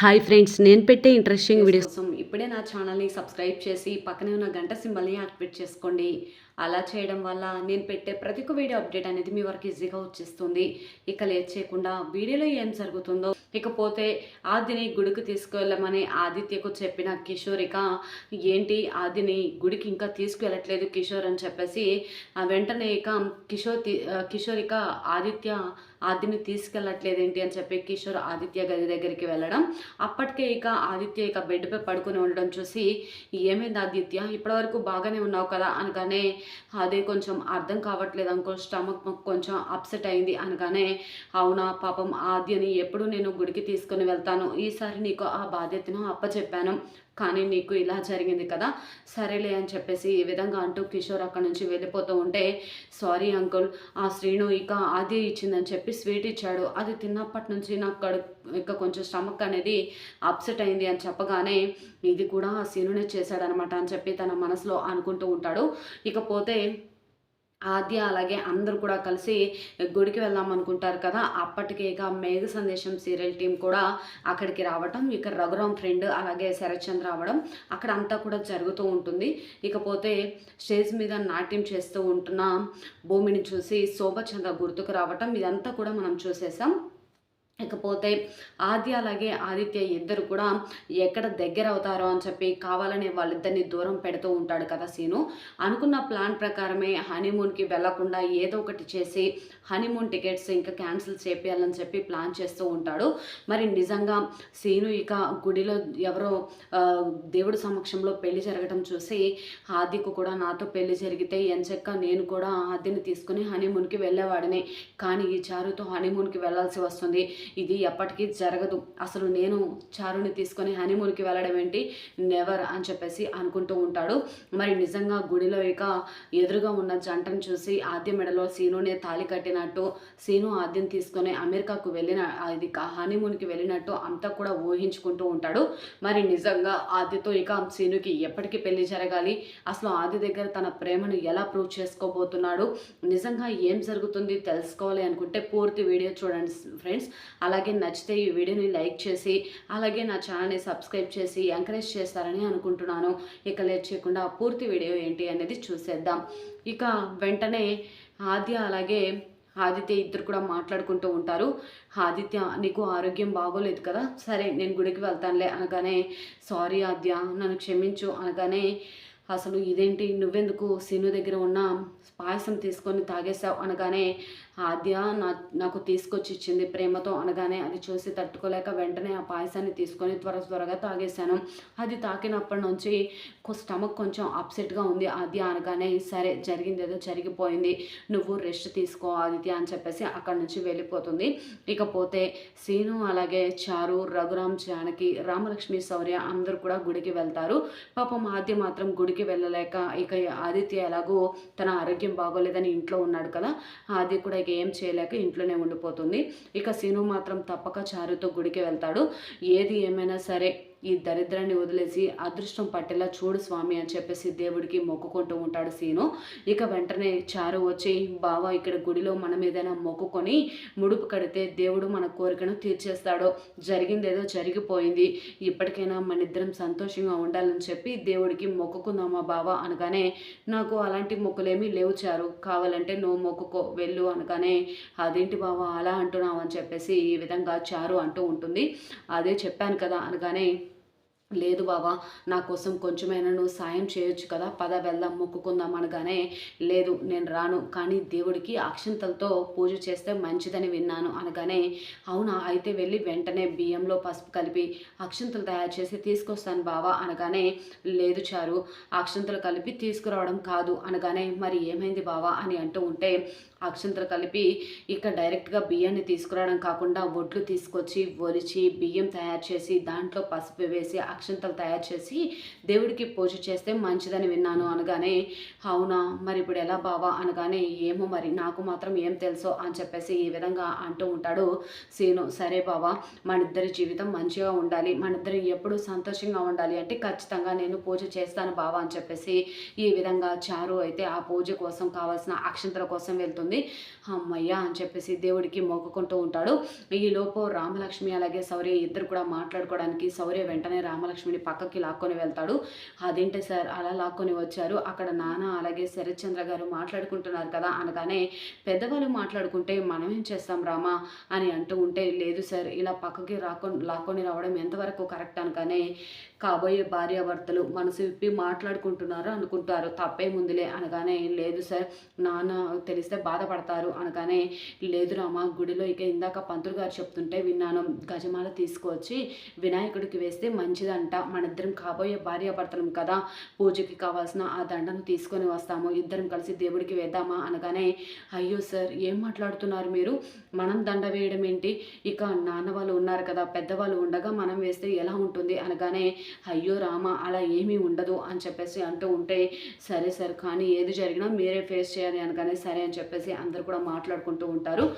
Hi friends నేను పెట్టే interesting videos కోసం ఇప్పుడే నా ఛానల్ని సబ్స్క్రైబ్ చేసి పక్కనే ఉన్న గంట సింబల్ని యాక్టివేట్ చేసుకోండి. అలా చేయడం వల్ల నేను పెట్టే ప్రతి ఒక్క వీడియో అప్డేట్ అనేది మీ వరకు ఈజీగా వచ్చేస్తుంది. ఇక లేట్ చేయకుండా వీడియోలో ఏం జరుగుతుందో ఇకపోతే ఆదిని గుడికి తీసుకువెళ్ళమని ఆదిత్యకు చెప్పిన కిషోర్ ఇక ఏంటి ఆదిని గుడికి ఇంకా తీసుకువెళ్ళట్లేదు కిషోర్ అని చెప్పేసి ఆ వెంటనే ఇక కిషోర్ కిషోరిక కిషోర్ ఇక ఆదిత్య ఆదిని తీసుకెళ్ళట్లేదు ఏంటి అని చెప్పి కిషోర్ ఆదిత్య గది దగ్గరికి వెళ్ళడం. అప్పటికే ఇక ఆదిత్య ఇక బెడ్పై పడుకొని ఉండడం చూసి ఏమైంది ఆదిత్య? ఇప్పటివరకు బాగానే ఉన్నావు కదా అనగానే అదే కొంచెం అర్థం కావట్లేదు అనుకో స్టమక్ కొంచెం అప్సెట్ అయింది అనగానే అవునా పాపం ఆద్యని ఎప్పుడు నేను గుడికి తీసుకొని వెళ్తాను? ఈసారి నీకు ఆ బాధ్యతను అప్పచెప్పాను. కానీ నీకు ఇలా జరిగింది కదా సరేలే అని చెప్పేసి ఈ విధంగా అంటూ కిషోర్ అక్కడ నుంచి వెళ్ళిపోతూ ఉంటే సారీ అంకుల్ ఆ శ్రీను ఇక ఆది ఇచ్చిందని చెప్పి స్వీట్ ఇచ్చాడు. అది తిన్నప్పటి నుంచి నాకు కడు ఇక కొంచెం స్టమక్ అనేది అప్సెట్ అయింది అని చెప్పగానే ఇది కూడా ఆ సీనునే చేశాడనమాట అని చెప్పి తన మనసులో అనుకుంటూ ఉంటాడు. ఇకపోతే ఆద్య అలాగే అందరూ కూడా కలిసి గుడికి వెళ్దాం అనుకుంటారు కదా. అప్పటికే ఇక మేఘ సందేశం సీరియల్ టీం కూడా అక్కడికి రావటం ఇక రఘురామ్ ఫ్రెండ్ అలాగే శరత్చంద్ర రావడం అక్కడ అంతా కూడా జరుగుతూ ఉంటుంది. ఇకపోతే స్టేజ్ మీద నాట్యం చేస్తూ ఉంటున్న భూమిని చూసి శోభచంద్ర గుర్తుకు రావటం ఇదంతా కూడా మనం చూసేసాం ఇకపోతే ఆద్య అలాగే ఆదిత్య ఇద్దరు కూడా ఎక్కడ దగ్గర అవుతారో అని చెప్పి కావాలనే వాళ్ళిద్దరిని దూరం పెడుతూ ఉంటాడు కదా సీను. అనుకున్న ప్లాన్ ప్రకారమే హనీమూన్కి వెళ్ళకుండా ఏదో ఒకటి చేసి హనీమూన్ టికెట్స్ ఇంకా క్యాన్సిల్ చేపియాలని చెప్పి ప్లాన్ చేస్తూ ఉంటాడు. మరి నిజంగా సీను ఇక గుడిలో ఎవరో దేవుడి సమక్షంలో పెళ్ళి జరగడం చూసి ఆదికు కూడా నాతో పెళ్ళి జరిగితే ఎంచక్క నేను కూడా ఆదిని తీసుకుని హనీమూన్కి వెళ్ళేవాడిని. కానీ ఈ చారుతో హనీమూన్కి వెళ్ళాల్సి వస్తుంది. ఇది ఎప్పటికీ జరగదు. అసలు నేను చారుని తీసుకొని హనీమూన్కి వెళ్ళడం ఏంటి? నెవర్ అని చెప్పేసి అనుకుంటూ ఉంటాడు. మరి నిజంగా గుడిలో ఇక ఎదురుగా ఉన్న జంటను చూసి ఆద్య మెడలో సీనునే తాళి కట్టినట్టు సీను ఆద్యం తీసుకొని అమెరికాకు వెళ్ళిన ఇది హనీమూన్కి వెళ్ళినట్టు అంతా కూడా ఊహించుకుంటూ ఉంటాడు. మరి నిజంగా ఆద్యతో ఇక సీనుకి ఎప్పటికీ పెళ్ళి జరగాలి. అసలు ఆది దగ్గర తన ప్రేమను ఎలా ప్రూవ్ చేసుకోబోతున్నాడు? నిజంగా ఏం జరుగుతుంది తెలుసుకోవాలి అనుకుంటే పూర్తి వీడియో చూడండి ఫ్రెండ్స్. అలాగే నచ్చితే ఈ వీడియోని లైక్ చేసి అలాగే నా ఛానల్ని సబ్స్క్రైబ్ చేసి ఎంకరేజ్ చేస్తారని అనుకుంటున్నాను. ఇక లేట్ చేయకుండా పూర్తి వీడియో ఏంటి అనేది చూసేద్దాం. ఇక వెంటనే ఆద్య అలాగే ఆదిత్య ఇద్దరు కూడా మాట్లాడుకుంటూ ఉంటారు. ఆదిత్య నీకు ఆరోగ్యం బాగోలేదు కదా? సరే నేను గుడికి వెళ్తానులే అనగానే సారీ ఆద్య నన్ను క్షమించు అనగానే అసలు ఇదేంటి? నువ్వెందుకు సీను దగ్గర ఉన్న పాయసం తీసుకొని తాగేశావు? అనగానే ఆద్య నా నాకు తీసుకొచ్చి ఇచ్చింది ప్రేమతో అనగానే అది చూసి తట్టుకోలేక వెంటనే ఆ పాయసాన్ని తీసుకొని త్వర త్వరగా తాగేశాను. అది తాకినప్పటి నుంచి స్టమక్ కొంచెం అప్సెట్గా ఉంది. ఆద్య అనగానే సరే జరిగింది ఏదో జరిగిపోయింది. నువ్వు రెస్ట్ తీసుకో ఆదిత్య అని చెప్పేసి అక్కడి నుంచి వెళ్ళిపోతుంది. ఇకపోతే సీను అలాగే చారు రఘురామ్ జానకి రామలక్ష్మి శౌర్య అందరూ కూడా గుడికి వెళ్తారు. పాపం ఆద్య మాత్రం గుడికి వెళ్ళలేక ఇక ఆదిత్య ఎలాగో తన ఆరోగ్యం బాగోలేదని ఇంట్లో ఉన్నాడు కదా. ఆది కూడా ఏం చేయలేక ఇంట్లోనే ఉండిపోతుంది. ఇక శీను మాత్రం తప్పక చారుతో గుడికి వెళ్తాడు. ఏది ఏమైనా సరే ఈ దరిద్రాన్ని వదిలేసి అదృష్టం పట్టేలా చూడు స్వామి అని చెప్పేసి దేవుడికి మొక్కుకుంటూ ఉంటాడు సీను. ఇక వెంటనే చారు వచ్చి బావ ఇక్కడ గుడిలో మనం ఏదైనా మొక్కుకొని ముడుపు కడితే దేవుడు మన కోరికను తీర్చేస్తాడు. జరిగిందేదో జరిగిపోయింది. ఇప్పటికైనా మన ఇద్దరం సంతోషంగా ఉండాలని చెప్పి దేవుడికి మొక్కుకుందామా బావ? అనగానే నాకు అలాంటి మొక్కులేమీ లేవు చారు. కావాలంటే నువ్వు మొక్కుకో వెళ్ళు అనగానే అదేంటి బావ అలా అంటున్నావు అని చెప్పేసి ఈ విధంగా చారు అంటూ ఉంటుంది. అదే చెప్పాను కదా అనగానే లేదు బాబా నా కోసం కొంచెమైనా నువ్వు సాయం చేయొచ్చు కదా పద వెళ్దాం మొక్కుకుందాం అనగానే లేదు నేను రాను కానీ దేవుడికి అక్షంతలతో పూజ చేస్తే మంచిదని విన్నాను అనగానే అవునా అయితే వెళ్ళి వెంటనే బియ్యంలో పసుపు కలిపి అక్షంతలు తయారు చేసి తీసుకొస్తాను బావా అనగానే లేదు చారు అక్షంతలు కలిపి తీసుకురావడం కాదు అనగానే మరి ఏమైంది బావా అని అంటూ ఉంటే అక్షంతలు కలిపి ఇక డైరెక్ట్గా బియ్యాన్ని తీసుకురావడం కాకుండా ఒడ్లు తీసుకొచ్చి ఒలిచి బియ్యం తయారు చేసి దాంట్లో పసుపు వేసి అక్షంతలు తయారు చేసి దేవుడికి పూజ చేస్తే మంచిదని విన్నాను అనగానే అవునా? మరి ఇప్పుడు ఎలా బావా? అనగానే ఏమో మరి నాకు మాత్రం ఏం తెలుసో? అని చెప్పేసి ఈ విధంగా అంటూ ఉంటాడు సీను. సరే బావా మన ఇద్దరి జీవితం మంచిగా ఉండాలి. మన ఎప్పుడు సంతోషంగా ఉండాలి అంటే ఖచ్చితంగా నేను పూజ చేస్తాను బావా అని చెప్పేసి ఈ విధంగా చారు అయితే ఆ పూజ కోసం కావాల్సిన అక్షంతల కోసం వెళ్తుంది. ఉంటుంది అమ్మయ్య అని చెప్పేసి దేవుడికి మొక్కుకుంటూ ఉంటాడు. ఈ లోపు రామలక్ష్మి అలాగే శౌర్య ఇద్దరు కూడా మాట్లాడుకోవడానికి శౌర్య వెంటనే రామలక్ష్మిని పక్కకి లాక్కొని వెళ్తాడు. అదేంటి సార్? అలా లాక్కొని వచ్చారు. అక్కడ నాన్న అలాగే శరత్చంద్ర గారు మాట్లాడుకుంటున్నారు కదా అనగానే పెద్దవాళ్ళు మాట్లాడుకుంటే మనం ఏం చేస్తాం రామా అని అంటూ ఉంటే లేదు సార్ ఇలా పక్కకి రాకొని లాక్కొని రావడం ఎంతవరకు కరెక్ట్ అనగానే కాబోయే భార్యాభర్తలు మనసు విప్పి మాట్లాడుకుంటున్నారు అనుకుంటారు. తప్పేముందిలే అనగానే లేదు సార్ నాన్న తెలిస్తే బాధపడతారు అనగానే లేదు రామా గుడిలో ఇక ఇందాక పంతులు గారు చెప్తుంటే విన్నాను. గజమాల తీసుకొచ్చి వినాయకుడికి వేస్తే మంచిదంట. మన ఇద్దరం కాబోయే భార్యాభర్తలం కదా. పూజకి కావాల్సిన ఆ దండను తీసుకొని వస్తాము. ఇద్దరం కలిసి దేవుడికి వేద్దామా? అనగానే అయ్యో సార్ ఏం మాట్లాడుతున్నారు మీరు? మనం దండ వేయడం ఏంటి? ఇక నాన్న వాళ్ళు ఉన్నారు కదా పెద్దవాళ్ళు ఉండగా మనం వేస్తే ఎలా ఉంటుంది? అనగానే అయ్యో రామ అలా ఏమీ ఉండదు అని చెప్పేసి అంటూ ఉంటే సరే సార్ కానీ ఏది జరిగినా మీరే ఫేస్ చేయాలి అనగానే సరే అని చెప్పేసి అందరూ కూడా మాట్లాడుకుంటూ ఉంటారు.